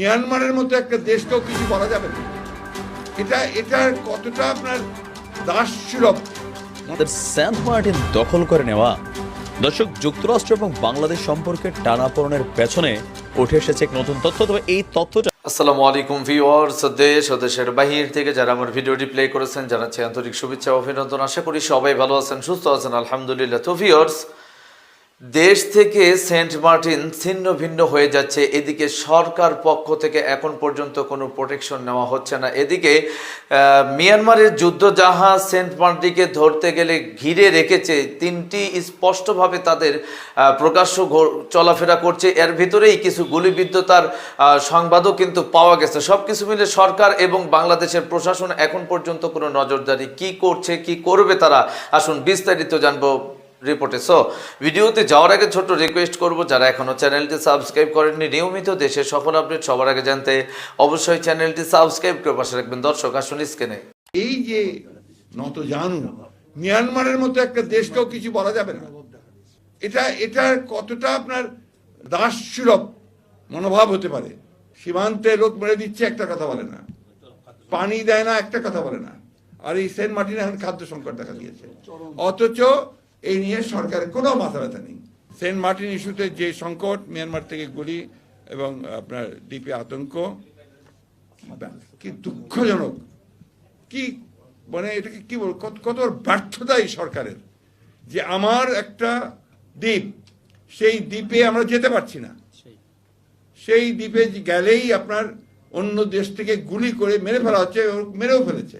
মিয়ানমারের মতো একটা দেশকেও কিছু বলা যাবে না। এটা এটা কতটা আপনার দাস সুলভ আমাদের সেন্ট মার্টিন দখল করে নেওয়া। দর্শক যুক্তরাষ্ট্র এবং বাংলাদেশ সম্পর্কে টানাপোড়েনের পেছনে উঠে এসেছে এক নতুন তথ্য। তবে এই তথ্যটা আসসালামু আলাইকুম ভিউয়ার্স দেশ ও দেশের বাহির থেকে যারা আমার ভিডিওটি প্লে করেছেন জানাচ্ছি আন্তরিক শুভেচ্ছা ও অভিনন্দন। আশা করি সবাই ভালো আছেন সুস্থ আছেন আলহামদুলিল্লাহ। তো ভিউয়ার্স দেশ থেকে সেন্ট মার্টিন ছিন্ন ভিন্ন হয়ে যাচ্ছে। এদিকে সরকার পক্ষ থেকে এখন পর্যন্ত কোনো প্রোটেকশন নেওয়া হচ্ছে না। এদিকে মিয়ানমারের যুদ্ধ জাহাজ সেন্ট মার্টিনকে ধরতে গেলে ঘিরে রেখেছে। তিনটি স্পষ্টভাবে তাদের প্রকাশ্য চলাফেরা করছে। এর ভিতরেই কিছু গুলিবিদ্ধ তার সংবাদও কিন্তু পাওয়া গেছে। সব কিছু মিলে সরকার এবং বাংলাদেশের প্রশাসন এখন পর্যন্ত কোনো নজরদারি কি করছে, কি করবে তারা? আসুন বিস্তারিত জানব রিপোর্টে সো ভিডিওতে যাওয়ার আগে ছোট্ট রিকোয়েস্ট করব, যারা এখনও চ্যানেলটি সাবস্ক্রাইব করেননি, নিয়মিত দেশের সফল আপডেট সবার আগে জানতে অবশ্যই চ্যানেলটি সাবস্ক্রাইব করে পাশে রাখবেন। দর্শক, আসুন স্ক্রিনে এই যে নত জানু, মিয়ানমারের মতো একটা দেশকেও কিছু বলা যাবে না। এটা এটা কতটা আপনার দাস সুলভ মনোভাব হতে পারে? সীমান্তে লোক মেরে দিচ্ছে একটা কথা বলে না। পানি দেয় না একটা কথা বলে না। আর এই সেন্ট মার্টিনে এখন খাদ্য সংকট দেখা দিয়েছে। অথচ এই নিয়ে সরকারের কোনো মাথা ব্যথা নেই। সেন্ট মার্টিন ইস্যুতে যে সংকট মিয়ানমার থেকে গুলি এবং আপনার দ্বীপে আতঙ্ক কি দুঃখজনক। কি মানে এটাকে কি বল কত কত ব্যর্থতা এই সরকারের যে আমার একটা দ্বীপ সেই দ্বীপে আমরা যেতে পারছি না। সেই। দ্বীপে গেলেই আপনার অন্য দেশ থেকে গুলি করে মেরে ফেলা হচ্ছে ও মেরেও ফেলেছে।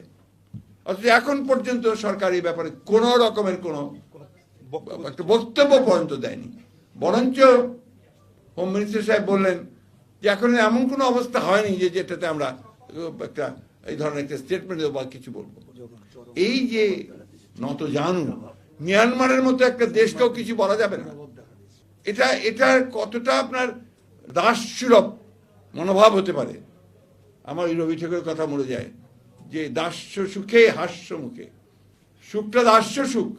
অথচ এখন পর্যন্ত সরকার এই ব্যাপারে কোনো রকমের কোনো একটা বক্তব্য পর্যন্ত দেয়নি। বরঞ্চ হোম মিনিস্টার সাহেব বললেন যে এখন এমন কোনো অবস্থা হয়নি যে যেটাতে আমরা একটা এই ধরনের একটা স্টেটমেন্ট দেবো বা কিছু বলব। এই যে নত জানু মিয়ানমারের মতো একটা দেশকেও কিছু বলা যাবে না। এটা এটা কতটা আপনার দাস সুলভ মনোভাব হতে পারে? আমার ওই রবি ঠাকুরের কথা মনে যায় যে দাস্য সুখে হাস্য মুখে সুখটা দাস্য সুখ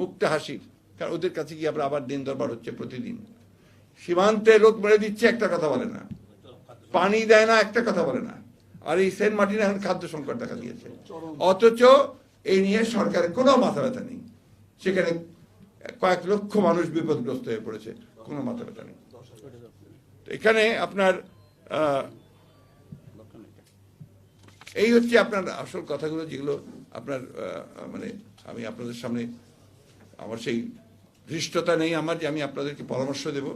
মুখটা হাসির। কারণ ওদের কাছে কি আমরা আবার দিন দরবার হচ্ছে প্রতিদিন। সীমান্তে লোক মেরে দিচ্ছে, একটা কথা বলে না। পানি দেয় না, একটা কথা বলে না। আর এই সেন্ট মার্টিনে এখন খাদ্য সংকট দেখা দিয়েছে। অথচ এই নিয়ে সরকারের কোনো মাথা ব্যথা নেই। সেখানে কয়েক লক্ষ মানুষ বিপদগ্রস্ত হয়ে পড়েছে। কোনো মাথা ব্যথা নেই। এখানে আপনার এই হচ্ছে আপনার আসল কথাগুলো যেগুলো আপনার মানে আমি আপনাদের সামনে আমার সেই ধৃষ্টতা নেই আমার যে আমি আপনাদেরকে পরামর্শ দেব।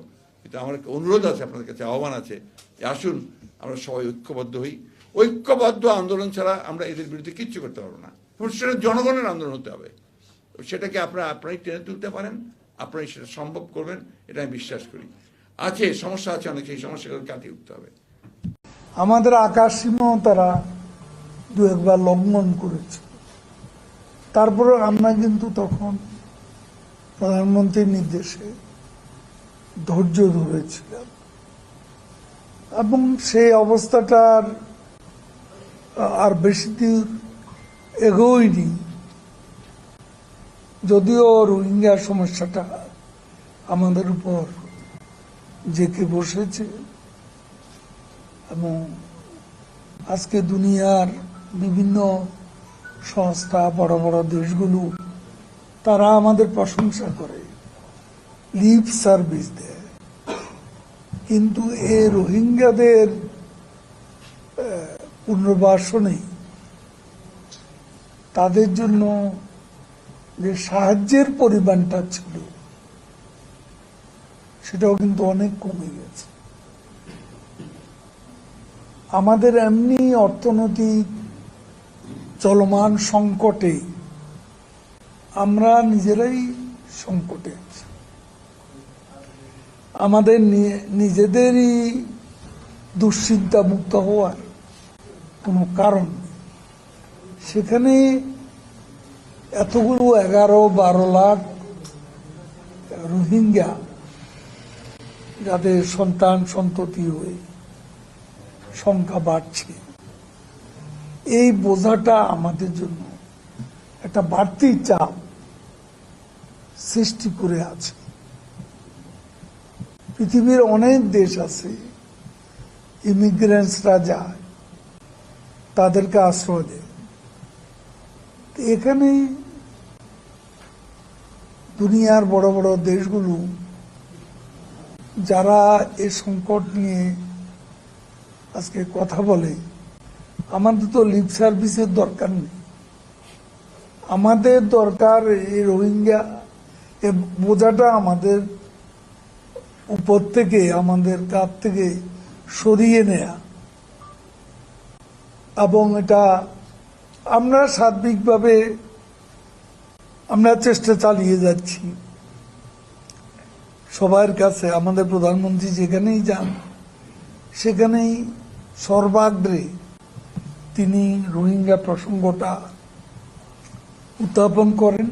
কিন্তু আমার অনুরোধ আছে, আপনাদের কাছে আহ্বান আছে যে আসুন, আমরা সবাই ঐক্যবদ্ধ হই। ঐক্যবদ্ধ আন্দোলন ছাড়া আমরা এদের বিরুদ্ধে কিচ্ছু করতে পারব না। সেটা জনগণের আন্দোলন হতে হবে। সেটাকে আপনারা, আপনারাই টেনে তুলতে পারেন, আপনারাই সেটা সম্ভব করবেন, এটা আমি বিশ্বাস করি। আছে, সমস্যা আছে অনেক, সেই সমস্যাগুলো কাটিয়ে উঠতে হবে। আমাদের আকাশ সীমাও তারা দু একবার লঙ্ঘন করেছে। তারপরে আমরা কিন্তু তখন প্রধানমন্ত্রীর নির্দেশে ধৈর্য ধরেছিলাম এবং সেই অবস্থাটার, আর বেশি দূর এগোয়নি। যদিও রোহিঙ্গা সমস্যাটা আমাদের উপর জেঁকে বসেছে, এবং আজকে দুনিয়ার বিভিন্ন সংস্থা, বড় বড় দেশগুলো তারা আমাদের প্রশংসা করে। লিপ সার্ভিস দেয়। কিন্তু এ রোহিঙ্গাদের পুনর্বাসনে তাদের জন্য যে সাহায্যের পরিমাণটা ছিল, সেটাও কিন্তু অনেক কমে গেছে। আমাদের এমনি অর্থনৈতিক চলমান সংকটে আমরা নিজেরাই সংকটে আছি। আমাদের নিজেদেরই দুশ্চিন্তা মুক্ত হওয়ার কোনো কারণ সেখানে এতগুলো এগারো, বারো লাখ রোহিঙ্গা যাদের সন্তান, সন্ততি হয়ে সংখ্যা বাড়ছে, এই বোঝাটা আমাদের জন্য একটা বাড়তি চাপ। সৃষ্টি করে আছে। পৃথিবীর অনেক দেশ আছে ইমিগ্রেন্টসরা যায়, তাদেরকে আশ্রয় দেয়। তো এখানেই দুনিয়ার বড় বড় দেশগুলো, যারা এ সংকট নিয়ে আজকে কথা বলে, আমাদের তো লিপ সার্ভিসের দরকার নেই। আমাদের দরকার এই রোহিঙ্গা এ বোঝাটা আমাদের উপর থেকে, আমাদের কাপ থেকে সরিয়ে নেয়া। এবং এটা আমরা সার্বিকভাবে আমরা চেষ্টা চালিয়ে যাচ্ছি। সবার কাছে, আমাদের প্রধানমন্ত্রী যেখানেই যান, সেখানেই সর্বাগ্রে তিনি রোহিঙ্গা প্রসঙ্গটা উত্থাপন করেন।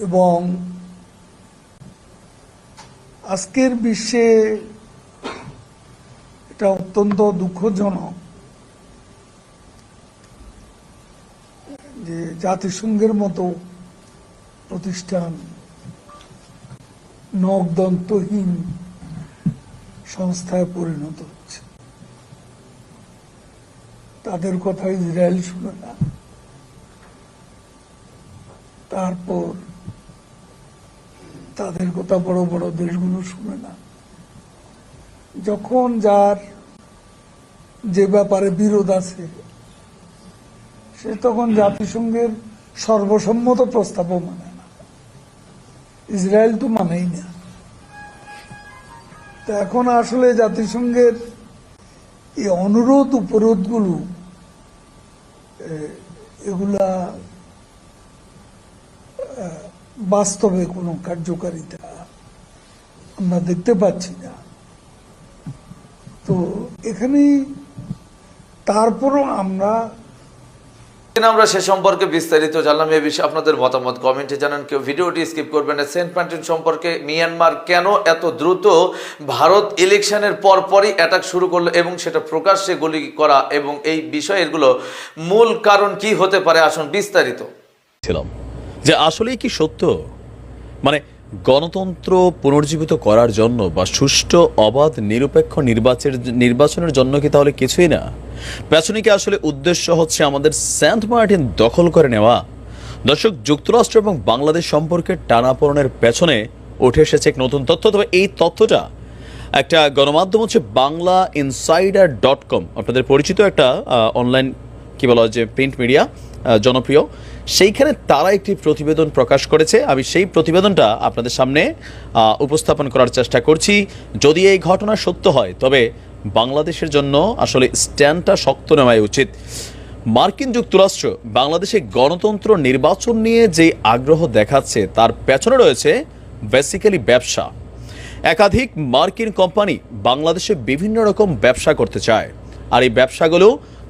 এবং আজকের বিশ্বে এটা অত্যন্ত দুঃখজনক যে জাতিসংঘের মতো প্রতিষ্ঠান, নখদন্তহীন সংস্থায় পরিণত হচ্ছে। তাদের কথা ইসরায়েল শুনে না। তারপর তাদের কথা বড় বড় দেশগুলো শুনে না। যখন যার যে ব্যাপারে বিরোধ আছে, সে তখন জাতিসংঘের সর্বসম্মত প্রস্তাবও মানে না। ইসরায়েল তো মানেই না। তো এখন আসলে জাতিসংঘের এই অনুরোধ উপরোধগুলো এগুলা বাস্তবে কোনো কার্যকারিতা আমরা দেখতে পাচ্ছি না। তো এখানে তারপরও আমরা আমরা সে সম্পর্কে বিস্তারিত জানলাম এ বিষয়ে আপনাদের মতামত কমেন্টে জানান। কেউ ভিডিওটি স্কিপ করবেন না। সেন্ট মার্টিন সম্পর্কে মিয়ানমার কেন এত দ্রুত ভারত ইলেকশনের পরপরই অ্যাটাক শুরু করল এবং সেটা প্রকাশ্যে গুলি করা এবং এই বিষয়েরগুলো মূল কারণ কি হতে পারে? আসুন বিস্তারিত। ছিলাম। যে আসলেই কি সত্য? মানে গণতন্ত্র পুনর্জীবিত করার জন্য বা সুষ্ঠু, অবাধ, নিরপেক্ষ নির্বাচনের নির্বাচনের জন্য কি তাহলে কিছুই না? পেছনে কি আসলে উদ্দেশ্য হচ্ছে আমাদের সেন্ট মার্টিন দখল করে নেওয়া। দর্শক, যুক্তরাষ্ট্র এবং বাংলাদেশ সম্পর্কে টানাপোড়েনের পেছনে উঠে এসেছে এক নতুন তথ্য। তবে এই তথ্যটা একটা গণমাধ্যম হচ্ছে বাংলা ইনসাইডার ডট কম। আপনাদের পরিচিত একটা অনলাইন কি বলা হয় যে, প্রিন্ট মিডিয়া। জনপ্রিয়। সেইখানে তারা একটি প্রতিবেদন প্রকাশ করেছে। আমি সেই প্রতিবেদনটা আপনাদের সামনে উপস্থাপন করার চেষ্টা করছি। যদি এই ঘটনা সত্য হয়, তবে বাংলাদেশের জন্য আসলে স্ট্যান্ডটা শক্ত নেওয়াই উচিত। মার্কিন যুক্তরাষ্ট্র বাংলাদেশে গণতন্ত্র নির্বাচন নিয়ে যে আগ্রহ দেখাচ্ছে, তার পেছনে রয়েছে বেসিক্যালি ব্যবসা। একাধিক মার্কিন কোম্পানি বাংলাদেশে বিভিন্ন রকম ব্যবসা করতে চায়। আর এই ব্যবসাগুলো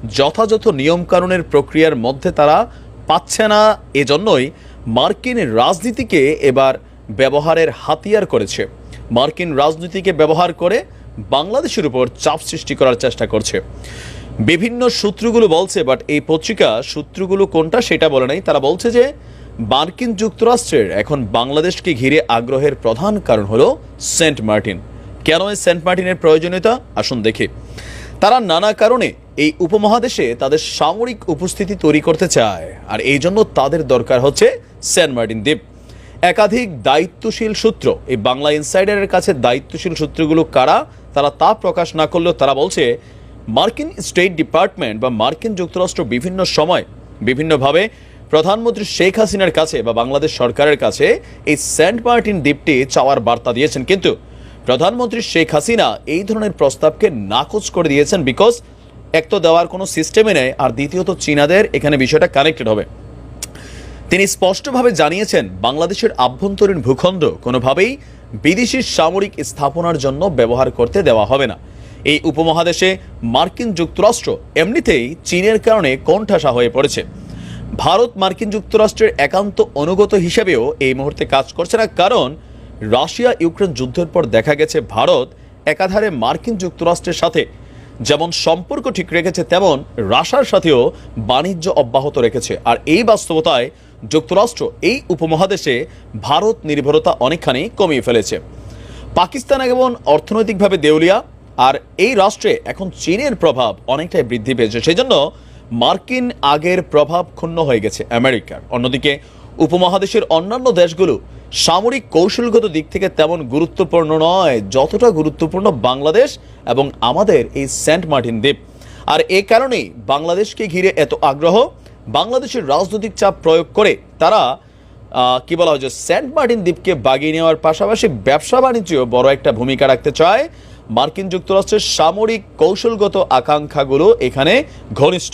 যথাযথ নিয়মকানুনের প্রক্রিয়ার মধ্যে তারা পাচ্ছে না, এজন্যই মার্কিন রাজনীতিকে এবার ব্যবহারের হাতিয়ার করেছে। মার্কিন রাজনীতিকে ব্যবহার করে বাংলাদেশের উপর চাপ সৃষ্টি করার চেষ্টা করছে। বিভিন্ন সূত্রগুলো বলছে বাট এই পত্রিকা সূত্রগুলো কোনটা সেটা বলে নাই। তারা বলছে যে, মার্কিন যুক্তরাষ্ট্রের এখন বাংলাদেশকে ঘিরে আগ্রহের প্রধান কারণ হলো সেন্ট মার্টিন। কেন এই সেন্ট মার্টিনের প্রয়োজনীয়তা? আসুন দেখি। তারা নানা কারণে এই উপমহাদেশে তাদের সামরিক উপস্থিতি তৈরি করতে চায়। আর এই জন্য তাদের দরকার হচ্ছে সেন্ট মার্টিন দ্বীপ। একাধিক দায়িত্বশীল সূত্র, এই বাংলা ইনসাইডারের কাছে দায়িত্বশীল সূত্রগুলো কারা, তারা তা প্রকাশ না করলেও তারা বলছে, মার্কিন স্টেট ডিপার্টমেন্ট বা মার্কিন যুক্তরাষ্ট্র বিভিন্ন সময় বিভিন্নভাবে প্রধানমন্ত্রী শেখ হাসিনার কাছে বা বাংলাদেশ সরকারের কাছে এই সেন্ট মার্টিন দ্বীপটি চাওয়ার বার্তা দিয়েছেন। কিন্তু প্রধানমন্ত্রী শেখ হাসিনা এই ধরনের প্রস্তাবকে নাকচ করে দিয়েছেন বিকজ এক তো দেওয়ার কোনো সিস্টেমে নেই, আর দ্বিতীয়ত চীনাদের এখানে বিষয়টা কানেক্টেড হবে। তিনি স্পষ্টভাবে জানিয়েছেন, বাংলাদেশের আভ্যন্তরীণ ভূখণ্ড কোনোভাবেই বিদেশি সামরিক স্থাপনার জন্য ব্যবহার করতে দেওয়া হবে না। এই উপমহাদেশে মার্কিন যুক্তরাষ্ট্র এমনিতেই চীনের কারণে কোণঠাসা হয়ে পড়েছে। ভারত মার্কিন যুক্তরাষ্ট্রের একান্ত অনুগত হিসেবেও এই মুহূর্তে কাজ করছে না, কারণ রাশিয়া ইউক্রেন যুদ্ধের পর দেখা গেছে ভারত একাধারে মার্কিন যুক্তরাষ্ট্রের সাথে যেমন সম্পর্ক ঠিক রেখেছে, তেমন রাশার সাথেও বাণিজ্য অব্যাহত রেখেছে। আর এই বাস্তবতায় যুক্তরাষ্ট্র এই উপমহাদেশে ভারত নির্ভরতা অনেকখানি কমিয়ে ফেলেছে। পাকিস্তান এখন অর্থনৈতিকভাবে দেউলিয়া, আর এই রাষ্ট্রে এখন চীনের প্রভাব অনেকটাই বৃদ্ধি পেয়েছে। সেই জন্য মার্কিন আগের প্রভাব ক্ষুণ্ণ হয়ে গেছে আমেরিকার। অন্যদিকে উপমহাদেশের অন্যান্য দেশগুলো সামরিক কৌশলগত দিক থেকে তেমন গুরুত্বপূর্ণ নয়, যতটা গুরুত্বপূর্ণ বাংলাদেশ এবং আমাদের এই সেন্ট মার্টিন দ্বীপ। আর এই কারণেই বাংলাদেশকে ঘিরে এত আগ্রহ, বাংলাদেশের রাজনৈতিক চাপ প্রয়োগ করে তারা কি বলা হয় যে সেন্ট মার্টিন দ্বীপকে বাগিয়ে নেওয়ার পাশাপাশি ব্যবসা বাণিজ্যেও বড় একটা ভূমিকা রাখতে চায়। মার্কিন যুক্তরাষ্ট্রের সামরিক কৌশলগত আকাঙ্ক্ষাগুলো এখানে ঘনিষ্ঠ।